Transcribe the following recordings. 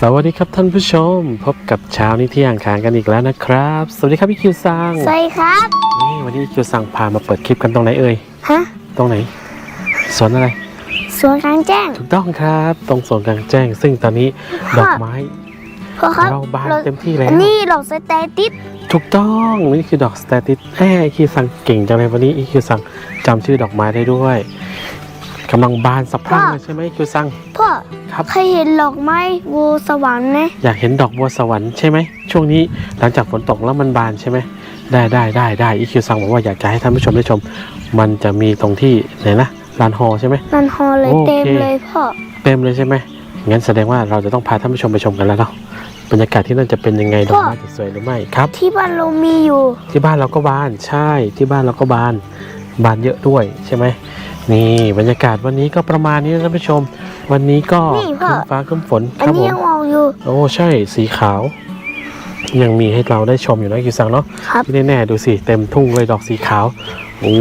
สวัสดีครับท่านผู้ชม พบกับเช้านี้ที่อ่างขางกันอีกแล้วนะครับ สวัสดีครับพี่คิวซังสวัสดีครับ นี่วันนี้คิวซังพามาเปิดคลิปกันตรงไหนเอ่ยฮะตรงไหนสวนอะไรสวนกลางแจ้งถูกต้องครับ ตรงสวนกลางแจ้ง ซึ่งตอนนี้ดอกไม้พ่อครับเราบานเราเต็มที่แล้วอันนี่ดอกสเตติสถูกต้องนี่คือดอกสเตติสแอ้คิวซังเก่งจังเลยวันนี้คิวซังจำชื่อดอกไม้ได้ด้วย กำลังบานสะพรั่งเลยใช่ไหมคิวซัง พ่อครับเคยเห็นดอกไม้วูสวรรค์ไหมอยากเห็นดอกบัวสวรรค์ใช่ไหมช่วงนี้หลังจากฝนตกแล้วมันบานใช่ไหมได้ได้ได้ได้อีคิวซังบอกว่าอยากจะให้ท่านผู้ชมได้ชม มันจะมีตรงที่ไหนนะลานฮอใช่ไหมนันฮอลเลยโอเคเต็มเลยพ่อเต็มเลยใช่ไหมงั้นแสดงว่าเราจะต้องพาท่านผู้ชมไปชมกันแล้วเนาะบรรยากาศที่นั่นจะเป็นยังไงดอกไม้จะสวยหรือไม่ครับ ที่บ้านเรามีอยู่ ที่บ้านเราก็บานใช่ที่บ้านเราก็บาน บานเยอะด้วยใช่ไหม นี่บรรยากาศวันนี้ก็ประมาณนี้นะท่านผู้ชม วันนี้ก็นี่คพ่อรึ้มฟ้าครึ้มฝนคอันรับผนี้มยังมองอยู่ โอ้ใช่สีขาว ยังมีให้เราได้ชมอยู่นะคิวซังเนาะครับ ที่แน่ๆดูสิเต็มทุ่งเลยดอกสีขาวโอ้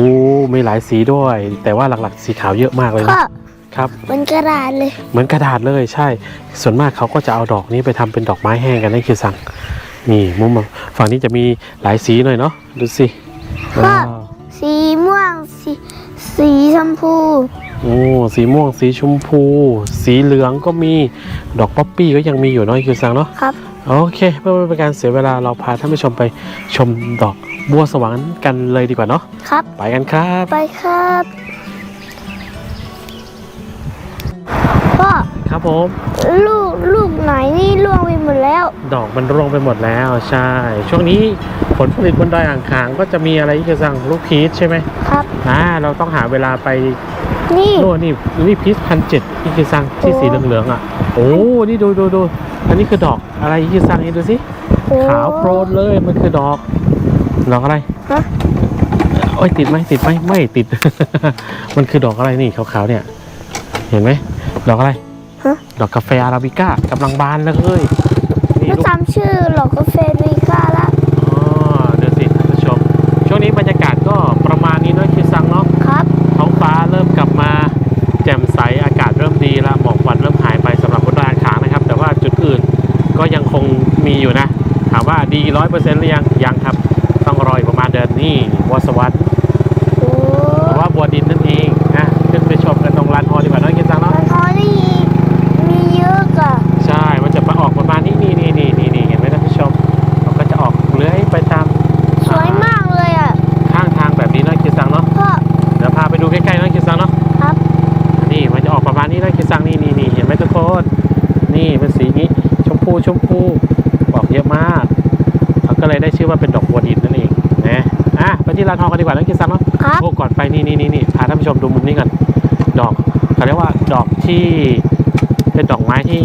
มีหลายสีด้วย แต่ว่าหลักๆ สีขาวเยอะมากเลยพ่อนะครับ มันกระดาษเลย เหมือนกระดาษเลยใช่ ส่วนมากเขาก็จะเอาดอกนี้ไปทำเป็นดอกไม้แห้งกันนะคิวซังนี่มุมฝั่งนี้จะมีหลายสีหน่อยเนาะดูสิพ่อว้าว สีม่วง สีสีชมพู โอ้สีม่วงสีชมพู สีเหลืองก็มีดอกป๊อปปี้ก็ยังมีอยู่เนาะคิวซังเนาะครับ โอเคเพื่อไม่เป็นการเสียเวลาเราพาท่านผู้ชมไปชมดอกบัวสวรรค์กันเลยดีกว่าเนาะครับ ไปกันครับไปครับพ่อ ครับผม ลูกลูกไหนนี่ร่วงไปหมดแล้ว ดอกมันร่วงไปหมดแล้วใช่ ช่วงนี้ผลผลิตบนดอยอ่างขางก็จะมีอะไรที่จะสั่งลูกพีชใช่ไหมครับ อ่าเราต้องหาเวลาไปนี่ โน่นนี่นี่พีชพันเจ็ดที่คือสั่งที่โอ้สีเหลืองๆอะ โอ้นี่ดูดูดูอันนี้คือดอกอะไรที่คือสั่งนี่ดูสิโอ้ขาวโพลนเลยมันคือดอก ดอกอะไรฮะ โอ้ยติดไหมติดไหมไม่ติด มันคือดอกอะไรนี่ขาวๆเนี่ย เห็นไหมดอกอะไร ฮะ ดอกกาแฟอาราบิก้ากำลังบานเลยนี่ไม่ลูก จำชื่อหรอกกาแฟอเมริกาละอ๋อเดี๋ยวสิท่านผู้ชม ช่วงนี้บรรยากาศก็ประมาณนี้เนาะคิดซังเนาะครับ ท้องฟ้าเริ่มกลับมาแจ่มใสอากาศเริ่มดีแล้วหมอกควันเริ่มหายไปสำหรับบนดอยอ่างขางนะครับ แต่ว่าจุดอื่นก็ยังคงมีอยู่นะ ถามว่าดีร้อยเปอร์เซ็นต์หรือยังยังครับ ที่ร้านทองกันดีกว่านะคิดซังเนาะครับ โอ้ก่อนไปนี่นี่นี่นี่พาท่านผู้ชมดูมุมนี้กันดอกเขาเรียกว่าดอกที่เป็นดอกไม้ที่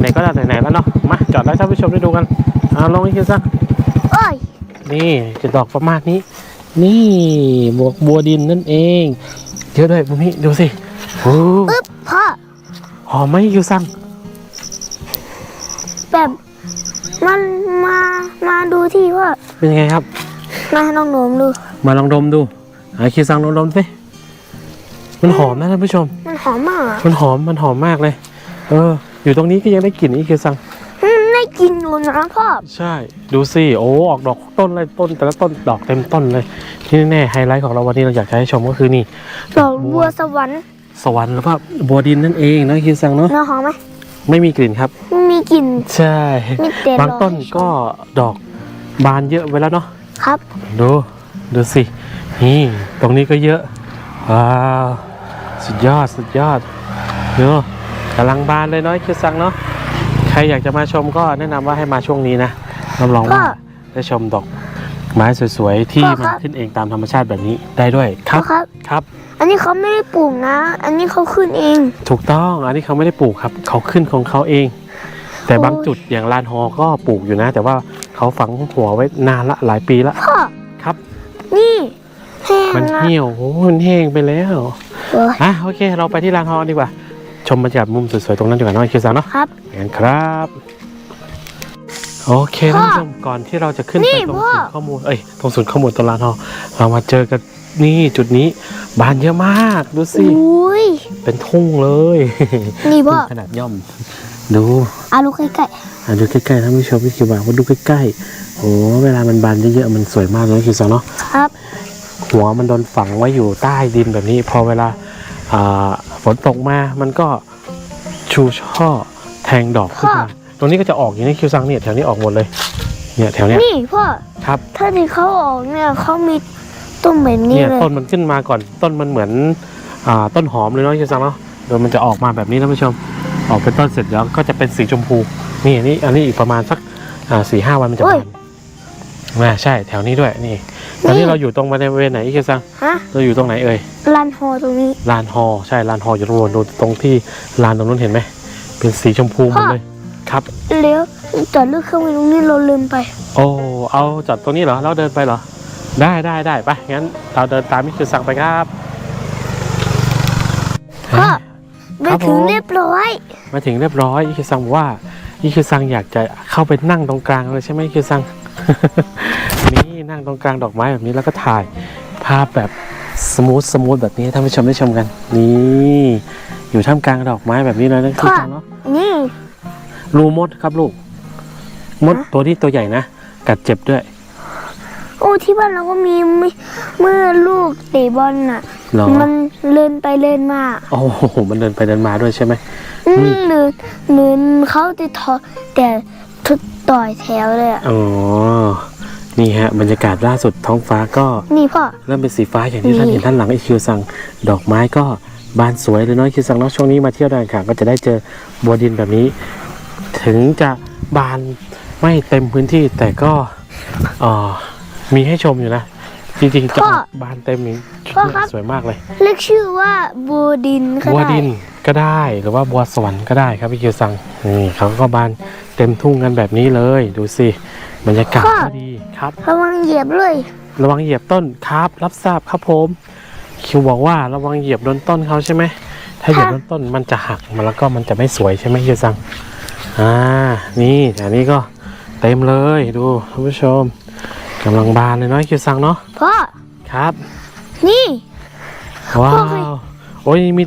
ไหนๆก็ได้ไหนๆแล้วเนาะมาจอดแล้วท่านผู้ชมได้ดูกันเอาลงให้คิดซัง โอ้ย นี่จะดอกประมาณนี้ นี่บวกบัวดินนั่นเองเยอะด้วยมุมนี้ดูสิโอ้อึ๊บพ่อหอมไหมคิวซังแบบมันมามาดูที่พ่อเป็นยังไงครับ มาลองหนมดูมาลองดมดูไอาคิวซังลองดมสิมันหอมนะท่านผู้ชม มันหอมมากอะมันหอมมันหอมมากเลย เออ อยู่ตรงนี้ก็ยังได้กลิ่นอีกคิวซัง อืมได้กินอยู่นะพ่อใช่ ดูสิ โอ้ ออกดอกต้นเลยต้น แต่ละต้นดอกเต็มต้นเลย ที่แน่ๆไฮไลท์ของเราวันนี้เราอยากจะให้ชมก็คือนี่ ดอกบัวสวรรค์สวรรค์หรือว่าบัวดินนั่นเองนะคิวซังเนาะน่าหอมไหมไม่มีกลิ่นครับมีกลิ่นใช่ มีแต่บางดอกต้นก็ดอกบานเยอะไปแล้วเนาะ ครับ ดูดูสิ นี่ ตรงนี้ก็เยอะ ว้าว สุดยอดสุดยอดเนาะกำลังบานเลยเนาะคิวซังเนาะใครอยากจะมาชมก็แนะนำว่าให้มาช่วงนี้นะรับรองว่าได้ชมดอกไม้สวยๆ ที่พ่อมัคนรับ ขึ้นเองตามธรรมชาติแบบนี้ได้ด้วยคพ่รัอบครับ ครับ อันนี้เขาไม่ได้ปลูกนะ อันนี้เขาขึ้นเอง ถูกต้องอันนี้เขาไม่ได้ปลูกครับ เขาขึ้นของเขาเอง แต่โอ้ยบางจุดอย่างลานฮอก็ปลูกอยู่นะ แต่ว่าเขาฝังหัวไว้นานละหลายปีละพ่อครับ นี่แห้งมันนะเหี่ยวโอ้มันแห้งไปแล้วโอ้ย อะโอเค เราไปที่ลานฮอดีกว่า ชมบรรยากาศมุมสวยๆตรงนั้นดีกว่าเน้องคิวซังเนาะครับ งั้นครับ โอเคพ่ท่าอนผู้ชมก่อนที่เราจะขึ้นนี่ไปตรงพ่อ ศูนย์ข้อมูลเอ้ยตรงศูนย์ข้อมูลตรงลานฮอเรามาเจอกันนี่จุดนี้บานเยอะมากดูสิอุ้ยเป็นทุ่งเลย นี่พ่อ ขนาดย่อม ดูอาลูกใกล้อะดูใกล้ๆท่านผู้ชมพี่คิวบอกว่าดูใกล้ๆโอ้เวลามันบานเยอะๆมันสวยมากเลยคิวซังเนาะๆครับ หัวมันโดนฝังไว้อยู่ใต้ดินแบบนี้ พอเวลาอ่าฝนตกมามันก็ชูช่อแทงดอกขึ้นมาตรงนี้ก็จะออกอย่างนี้คิวซังเนี่ยแถวนี้ออกหมดเลยเนี่ยแถวเนี้ยนี่พ่อครับ ถ้าที่เขาออกเนี่ยเขามีต้นแบบนี้เนี่ยเลยต้นมันขึ้นมาก่อนต้นมันเหมือนอ่าต้นหอมเลยเนาะคิวซังเนาะเดี๋ยวมันจะออกมาแบบนี้ท่านผู้ชม ออกเป็นต้นเสร็จแล้วก็จะเป็นสีชมพู นี่อันนี้อันนี้อีกประมาณสักอ่าสี่ห้าวันมันจะบานอ่าใช่แถวนี้ด้วยนี่ตอนนี้เราอยู่ตรงบริเวณไหนคิวซังฮะเราอยู่ตรงไหนเอ่ยลานฮอตรงนี้ลานฮอใช่ลานฮออยู่ตรงนู้นดูตรงที่ลานตรงนู้นเห็นไหมเป็นสีชมพูหมดเลยครับเลี้ยวจอดรถเครื่องบินตรงนี้เราลืมไป โอ้เอาจอดตรงนี้เหรอเราเดินไปเหรอ ได้ได้ได้ไปงั้นเราเดินตามมิคือสั่งไปครับพ่อ ไปครับถึงผมเรียบร้อย มาถึงเรียบร้อยอีคือสั่งบอกว่าอีคือสั่งอยากจะเข้าไปนั่งตรงกลางเลยใช่ไหมอีคือสั่งนี่นั่งตรงกลางดอกไม้แบบนี้แล้วก็ถ่ายภาพแบบสมูทสมูทแบบนี้ให้ท่านผู้ชมได้ชมกัน นี่อยู่ท่ามกลางดอกไม้แบบนี้เลยนะคือสั่งเนาะนี่รูมดครับลูก มดตัวที่ตัวใหญ่นะกัดเจ็บด้วย โอ้ที่บ้านเราก็มีเมื่อเมื่อลูกเตะบอลน่ะเหรอมันเลินไปเลินมาโอ้โหมันเดินไปเดินมาด้วยใช่ไหมอือืมมหรือหรือเขาจะทอแต่ทุดต่อยแถวเลยอะอ๋อนี่ฮะบรรยากาศล่าสุดท้องฟ้าก็นี่พ่อเริ่มเป็นสีฟ้าอย่างที่ท่านนี่เห็นท่านหลังไอคิวซังดอกไม้ก็บานสวยเลยเน้อยคิวซังเนาะช่วงนี้มาเที่ยวดอยอ่างขางก็จะได้เจอบัวดินแบบนี้ ถึงจะบานไม่เต็มพื้นที่แต่ก็เอ่อมีให้ชมอยู่นะ จริงๆจะออกบานเต็มนี้สวยมากเลย เรียกชื่อว่าบูดินก็บัวได้ดินก็ได้หรือว่าบัวสวรรค์ก็ได้ครับพี่คิวซังนี่เขาก็บานเต็มทุ่งกันแบบนี้เลย ดูสิบรรยากาศก็ดีครับ ระวังเหยียบเลยระวังเหยียบต้นครับ รับทราบครับผมคิวบอกว่าระวังเหยียบโดนต้นเขาใช่ไหมถ้าเหยียบโดนต้นมันจะหักมาแล้วก็มันจะไม่สวยใช่ไหมคิวซังอ่านี่อันนี้ก็เต็มเลยดูท่านผู้ชม กำลังบานเลยเนาะคิวซังเนาะพ่อ ครับ นี่ ว้าพ่อเคยวโอ้ยมี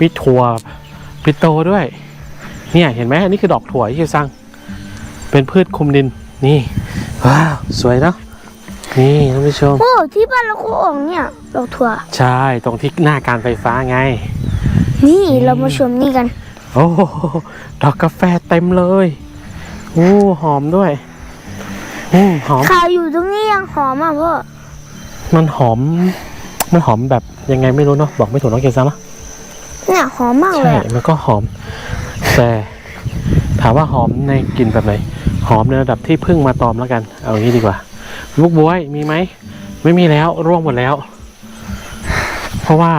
มีถั่วปิโตด้วย เนี่ยเห็นไหมอันนี้คือดอกถั่วที่คิวซัง เป็นพืชคลุมดิน นี่ ว้าว สวยเนาะ นี่ท่านผู้ชม โอ้ ที่บ้านเราก็ออกเนี่ย ดอกถั่ว ใช่ ตรงที่หน้าการไฟฟ้าไง นี่เรามาชมนี่กัน โอ้โหดอกกาแฟเต็มเลย โอ้ หอมด้วย อืมหอม ข่าวอยู่ตรงนี้ยังหอมอะพ่อ มันหอม มันหอมแบบยังไงไม่รู้เนาะ บอกไม่ถูกเน้องเกซังเนาะเนี่ยหอมมากเลใช่ ยอะมันก็หอม แต่ถามว่าหอมในกลิ่นแบบไหน หอมในระดับที่พึ่งมาตอมแล้วกัน เอางี้ดีกว่า ลูกบวยมีไหม ไม่มีแล้ว ร่วงหมดแล้ว เพราะว่า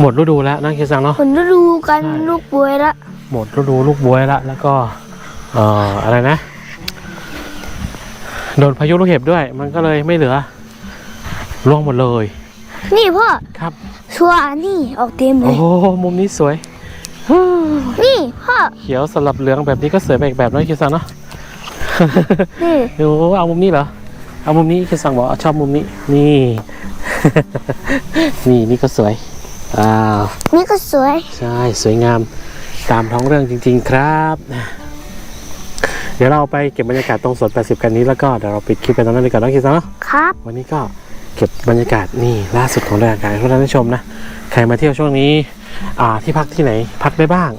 หมดฤดูแล้วนะเคียซังเนาะ ผลฤดูกันใช่ ลูกบวยละหมดฤดูลูกบวยแล้วแล้วก็เอ่ออะไรนะ โดนพายุลูกเห็บด้วย มันก็เลยไม่เหลือร่วงหมดเลย นี่พ่อครับ ชัวร์อันนี่ออกเต็มเลโอ้ย โหมุมนี้สวย นี่พ่อ เขียวสลับเหลืองแบบนี้ก็สวยไปอีกแบบเน้อยคิวซังเนาะ นี่ดูเอามุมนี้เหรอ เอามุมนี้คิวซังบอกเอาชอบมุมนี้ นี่ นี่นี่ก็สวย อ้าว นี่ก็สวย ใช่ สวยงามตามท้องเรื่องจริง ๆ ครับ เดี๋ยวเราไปเก็บบรรยากาศตรงสวน80 กันนี้แล้วก็เดี๋ยวเราปิดคลิปกันตรงนั้นเลยก่อนเนาะคิวซังเนาะครับ วันนี้ก็เก็บบรรยากาศนี่ล่าสุดของรายการให้ทุกท่านได้ชมนะใครมาเที่ยวช่วงนี้อ่าที่พักที่ไหนพักได้บ้าง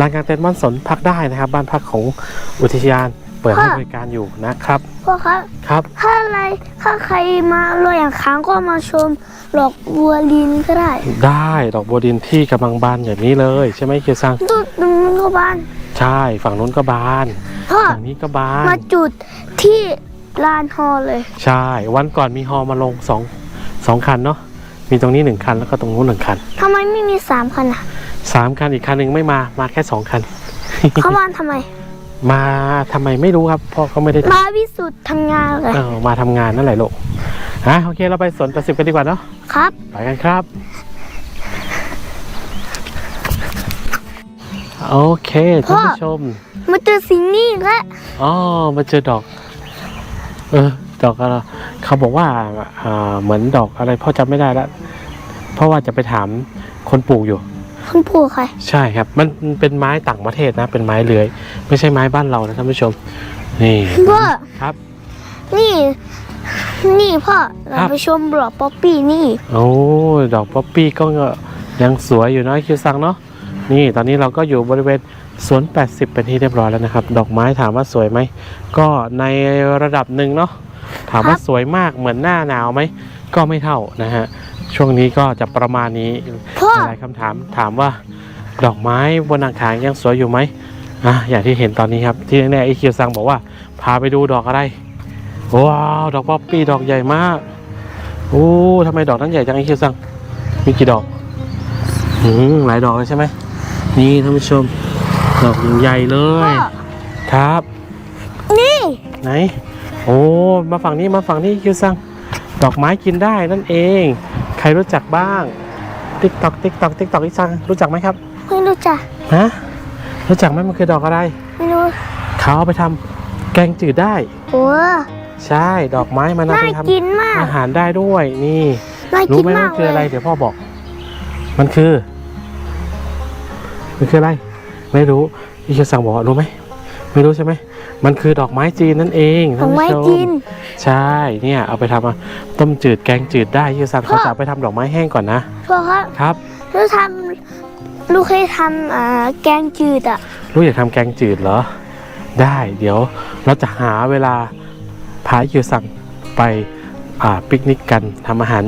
ลานกลางเต็นท์ม่อนสนพักได้นะครับ บ้านพักของอุทยานเปิดให้บริการอยู่นะครับพ่อครับครับ ถ้าอะไรถ้าใครมาลอยอ่างค้างก็มาชมดอกบัวลินก็ได้ ได้ดอกบัวดินที่กำลังบานอย่างนี้เลย ใช่ไหมเคียวซังดูตรงนู้นก็บาน ใช่ฝั่งนู้นก็บาน พ่อฝั่งนี้ก็บานมาจุดที่ลานฮอเลย ใช่ วันก่อนมีฮอมาลงสองสองคันเนาะมีตรงนี้หนึ่งคันแล้วก็ตรงนู้นหนึ่งคันทำไมไม่มีสามคันอะสามคันอีกคันหนึ่งไม่มามาแค่สองคันเขามาทำไม มาทำไมไม่รู้ครับพ่อเขาไม่ได้มาวิสุทธ์ทำงานเลยเออมาทำงานนั่นแหละลูกอะโอเคเราไปสวนตัดสิบกันดีกว่าเนาะครับไปกันครับโอเคท่านผู้ชม มาเจอสิ่งนี้อีกแล้วอ๋อมาเจอดอก เออ ดอกอะไรเขาบอกว่าอ่าเหมือนดอกอะไรพ่อจำไม่ได้แล้วเพราะว่าจะไปถามคนปลูกอยู่ คุณปู่ใครใช่ครับมันเป็นไม้ต่างประเทศนะ เป็นไม้เลื้อย ไม่ใช่ไม้บ้านเรานะท่านผู้ชม นี่ พ่อ ครับ นี่ นี่พ่อ เราครับ ไปชมดอกป๊อปปี้นี่ โอ้ยดอกป๊อปปี้ก็ยังสวยอยู่เนาะคิวซังเนาะนี่ตอนนี้เราก็อยู่บริเวณ สวน 80 เป็นที่เรียบร้อยแล้วนะครับ ดอกไม้ถามว่าสวยไหม ก็ในระดับหนึ่งเนาะ ถามว่าครับสวยมากเหมือนหน้าหนาวไหม ก็ไม่เท่านะฮะ ช่วงนี้ก็จะประมาณนี้พ่อหลายคำถามถามว่า ดอกไม้บนอ่างขางยังสวยอยู่ไหมอะอย่างที่เห็นตอนนี้ครับ ที่แน่ๆไอคิวซังบอกว่า พาไปดูดอกอะไร ว้าว ดอกป๊อปปี้ดอกใหญ่มาก โอ้ทำไมดอกนั้นใหญ่จังไอคิวซัง มีกี่ดอกอืมหลายดอกเลยใช่ไหม นี่ท่านผู้ชม ดอกใหญ่ๆเลพ่อยครับ นี่ไหน โอ้ มาฝั่งนี้มาฝั่งนี้คิวซัง ดอกไม้กินได้นั่นเอง ใครรู้จักบ้าง ติ๊กตอกติ๊กตอกติ๊กตอกอีซังรู้จักไหมครับ ไม่รู้จัก ฮะ รู้จักไหมมันคือดอกอะไร ไม่รู้ เขาเอาไปทำแกงจืดได้ โอ้ใช่ ดอกไม้มันเอาน่าไปทกินมากำอาหารได้ด้วย นี่น่ารู้กินไหมมามันกคือเลอะไรยเดี๋ยวพ่อบอก มันคือ มันคืออะไร ไม่รู้อีคิวซังบอกว่ารู้ไหมไม่รู้ใช่ไหมมันคือดอกไม้จีนนั่นเองของไม้ท่านผู้ชจีน ใช่เนี่ยเอาไปทำมาต้มจืดแกงจืดได้อีคิวซังพ่อเขาจะเอาไปทำดอกไม้แห้งก่อนนะพ่อครับครับลูกทำลูกเคยทำอ่าแกงจืดอะลูกอยากทำแกงจืดเหรอได้เดี๋ยวเราจะหาเวลาพาอีคิวซังไปอ่าปิกนิกกันทำอาหาร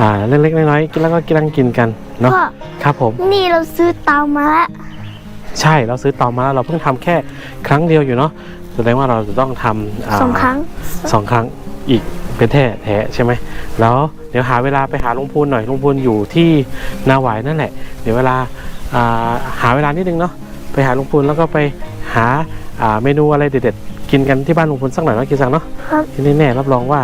อ่าเล็กๆน้อยๆกินแล้วก็กินกินกันเนาะพ่อครับผม นี่เราซื้อเตามาแล้ว ใช่เราซื้อต่อมาแล้วเราเพิ่งทำแค่ครั้งเดียวอยู่เนาะแสดงว่าเราจะต้องทำาสองครั้งสองครั้งอีกเป็นแท้แท้ใช่ไหมแล้วเดี๋ยวหาเวลาไปหาลุงพูนหน่อยลุงพูนอยู่ที่นาหวายนั่นแหละ เดี๋ยวเวลาอ่าหาเวลานิดนึงเนาะไปหาลุงพูนแล้วก็ไปหาอ่าเมนูอะไรเด็ดๆกินกันที่บ้านลุงพูนสักหน่อยเนาะกินสังเนาะครับที่แน่ๆรับรองว่า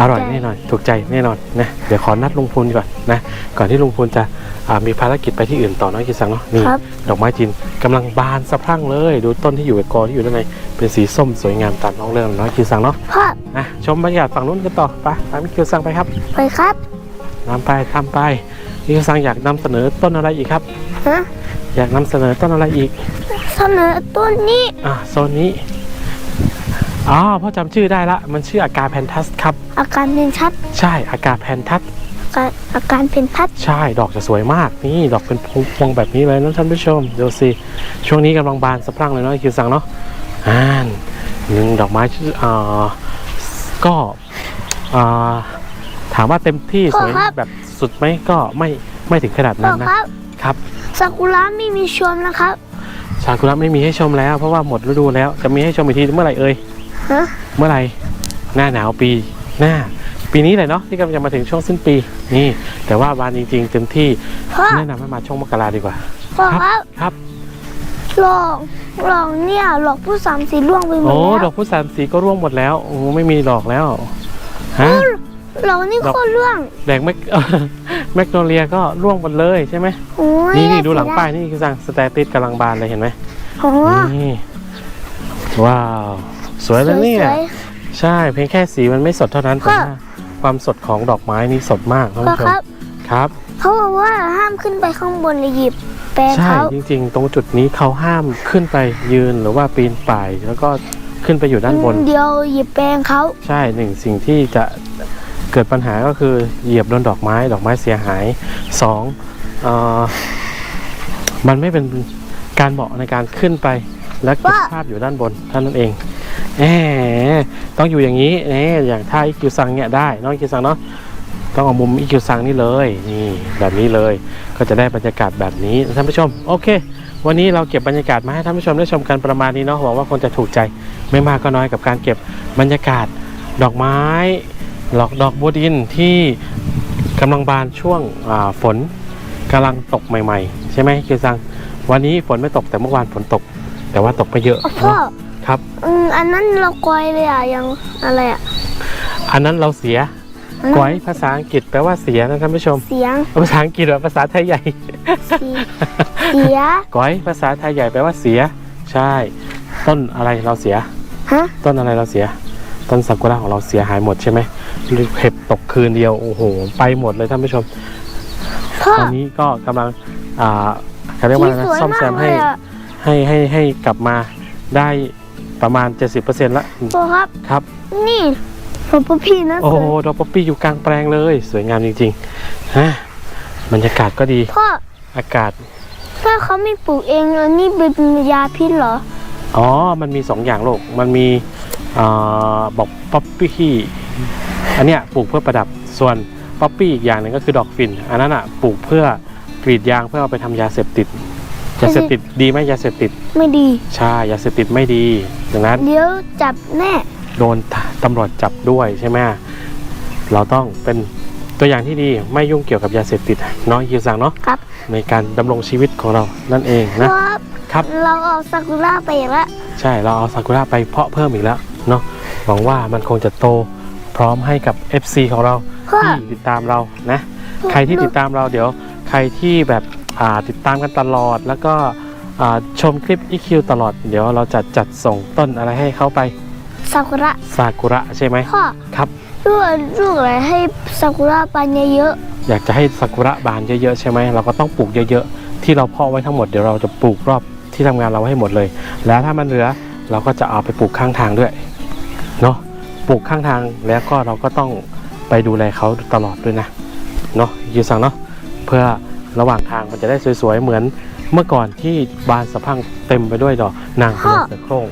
อร่อยแน่นอน ถูกใจแน่นอนนะ เดี๋ยวขอนัดลุงพูนก่อนนะ ก่อนที่ลุงพูนจะอ่ามีภารกิจไปที่อื่นต่อเนาะกินสังเนาะ นี่ครับดอกไม้จีนกำลังบานสะพรั่งเลย ดูต้นที่อยู่กับกอที่อยู่ด้านในเป็นสีส้มสวยงามตามน้องเรื่องน้อยคิวซังเนาะพ่อนะชมบรรยากาศฝั่งนู้นกันต่อไปตามพี่คิวซังไปครับ ไปครับนำไปทำไปพี่คิวซังอยากนำเสนอต้นอะไรอีกครับฮะอยากนำเสนอต้นอะไรอีก เสนอต้นนี้อะโซนนี้ อ๋อพ่อจำชื่อได้ละ มันชื่ออากาแพนทัสครับ อาการเป็นชัดใช่อากาแพนทัสอาการอาการเป็นพัดใช่ดอกจะสวยมากนี่ดอกเป็นพวงๆแบบนี้เลยนะท่านผู้ชมดูสิช่วงนี้กำลังบานสะพรั่งเลยเนาะคิวซังเนาะอ่านหนึ่งดอกไม้ชื่ออ่าก็อ่าถามว่าเต็มที่สวยแบบสุดไหมก็ไม่ไม่ถึงขนาดพ่นั้อนนะ ครับครับซากุระไม่มีชมนะครับ ซากุระไม่มีให้ชมแล้ว เพราะว่าหมดฤดูแล้วจะมีให้ชมอีกทีเมื่อไหร่เอ่ย ฮะเมื่อไหร่หน้าหนาวปีหน้า ปีนี้เลยเนาะที่กำลังจะมาถึงช่วงสิ้นปี นี่ แต่ว่าบานจริงๆเต็มที่พ่อแนะนำให้มาช่วงมกราดีกว่า พ่อครับครับหลอกหลอกเนี่ยหลอกผู้สามสีล่วงไปหมดโอ้แล้วดอกพุทธสามสีก็ร่วงหมดแล้วโอ้ไม่มีดอกแล้วฮะ หลอกนี่ดอก โคตรล่วงแดงแมก แมกโนเลียก็ร่วงหมดเลยใช่ไหมโอ้ยนี่นี่ดูหลังเสียป้ายนี่คือสั่งสแตติสกำลังบานเลยเห็นไหม โอ้โหนี่ว้าว สวยแล้วเนี่ย สวยใช่เพียงแค่สีมันไม่สดเท่านั้นพ่แต่อว่าความสดของดอกไม้นี่สดมากท่านๆพ่อผู้ชมครับ ครับ เขาบอกว่าห้ามขึ้นไปข้างบนเลยหยิบแปรงใช่เขาจริงๆ ตรงจุดนี้เขาห้ามขึ้นไปยืนหรือว่าปีนป่าย แล้วก็ขึ้นไปอยู่ด้านบน เดียวหยิบแปรงเขา ใช่หนึ่งสิ่งที่จะเกิดปัญหาก็คือเหยียบโดนดอกไม้ดอกไม้เสียหายสองเออมันไม่เป็นการเหมาะในการขึ้นไปและเก็บภาพอยู่ด้านบนเท่านั้นเอง แหมต้องอยู่อย่างนี้แหมอย่างท่าอีคิวซังเนี่ยได้น้องอีคิวซังเนาะต้องเอามุมอีคิวซังนี่เลยนี่แบบนี้เลยก็จะได้บรรยากาศแบบนี้ท่านผู้ชมโอเค วันนี้เราเก็บบรรยากาศมาให้ท่านผู้ชมได้ชมกันประมาณนี้เนาะหวังว่าคงจะถูกใจไม่มากก็น้อยกับการเก็บบรรยากาศดอกไม้หลอกดอกบัวดินที่กำลังบานช่วงฝนกำลังตกใหม่ ๆ ใช่ไหมคิวซังวันนี้ฝนไม่ตกแต่เมื่อวานฝนตก แต่ว่าตกไปเยอะ ครับ อืมอันนั้นเรากอยเลยอะยังอะไรอะอันนั้นเราเสียอืมก้อยภาษาอังกฤษแปลว่าเสียนะท่านผู้ชม เสียงภาษาอังกฤษหรือภาษาไทยใหญ่สีเสียก้อยภาษาไทยใหญ่แปลว่าเสีย ใช่ ต้นอะไรเราเสียฮะต้นอะไรเราเสีย ต้นซากุระของเราเสียหายหมดใช่ไหมเห็บตกคืนเดียวโอ้โห ไปหมดเลยท่านผู้ชมพ่อตอนนี้ก็กำลังอ่าเขาเรียกว่าอะไรสีนะสวยซ่อมแซมากมเลให้ยอะให้ให้ให้กลับมาได้ ประมาณ 70%ละพ่อครับ ครับ นี่ผมพ่อพี่นะโอ้โหดอกป๊อปปี้อยู่กลางแปลงเลย สวยงามจริงๆฮะบรรยากาศก็ดี พ่อ อากาศ ถ้าเขาไม่ปลูกเองแล้วนี่เป็นยาพิษเหรอ อ๋อ มันมีสองอย่างโลก มันมีอ่าบอกป๊อปปี้อันเนี้ยปลูกเพื่อประดับ ส่วนป๊อปปี้อีกอย่างหนึ่งก็คือดอกฟิน อันนั้นอะปลูกเพื่อกรีดยางเพื่อเอาไปทำยาเสพติด ยาเสพติดดีไหมยาเสพติดไม่ดี ใช่ยาเสพติดไม่ดีดังนั้นเดี๋ยวจับแน่โดนตำรวจจับด้วยใช่ไหมเราต้องเป็นตัวอย่างที่ดีไม่ยุ่งเกี่ยวกับยาเสพติดเนาะคิวซังเนาะครับ ในการดำรงชีวิตของเรานั่นเองนะครับครับเราเอาซากุระไปอีกแล้วใช่เราเอาซากุระไปเพาะเพิ่มอีกแล้วเนาะหวังว่ามันคงจะโตพร้อมให้กับ FC ของเราพ่อที่ติดตามเรานะ ใครที่ติดตามเราเดี๋ยวใครที่แบบอ่า ติดตามกันตลอด แล้วก็อ่าชมคลิป EQ ตลอด เดี๋ยวเราจะจัดส่งต้นอะไรให้เขาไปซากุระซากุระใช่ไหมพ่อครับลูกลูกอะไรให้ซากุระปานเยอะอยากจะให้ซากุระบานเยอะๆใช่ไหมเราก็ต้องปลูกเยอะๆ ที่เราเพาะไว้ทั้งหมดเดี๋ยวเราจะปลูกรอบที่ทำงานเราให้หมดเลย แล้วถ้ามันเหลือเราก็จะเอาไปปลูกข้างทางด้วยเนาะปลูกข้างทางแล้วก็เราก็ต้องไปดูแลเขาตลอดด้วยนะเนาะยูสังเนาะเพื่อ ระหว่างทางมันจะได้สวยๆเหมือนเมื่อก่อนที่บานสะพรั่งเต็มไปด้วยดอกนางพญาเสือโคร่ง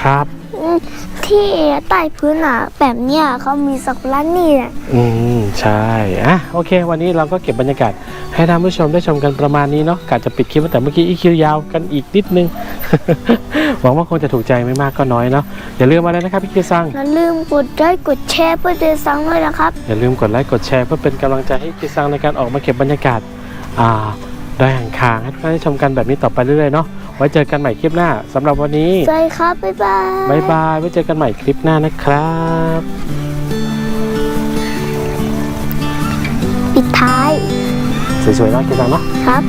ครับๆอืมที่ใต้พื้นอะ แบบเนี้ยเขามีซากุระนี่แหละอืมใช่อะโอเค วันนี้เราก็เก็บบรรยากาศให้ท่านผู้ชมได้ชมกันประมาณนี้เนาะกะจะปิดคลิปไว้แต่เมื่อกี้อีคิวยาวกันอีกนิดนึง หวังว่าคงจะถูกใจไม่มากก็น้อยเนาะอย่าลืมอะไรนะครับพี่คิวซังอย่าลืมกดไลค์กดแชร์เพื่อเดินซังด้วยนะครับอย่าลืมกดไลค์กดแชร์เพื่อเป็นกำลังใจให้คิวซังในการออกมาเก็บบรรยากาศ อ่าได้ห่างคางให้ทุกท่านได้ชมกันแบบนี้ต่อไปเรื่อยๆเนาะไว้เจอกันใหม่คลิปหน้าสำหรับวันนี้สวัสดีครับ บ๊ายบาย บายบายไว้เจอกันใหม่คลิปหน้านะครับ ปิดท้าย สวยๆเนาะคิวซังเนาะ ครับ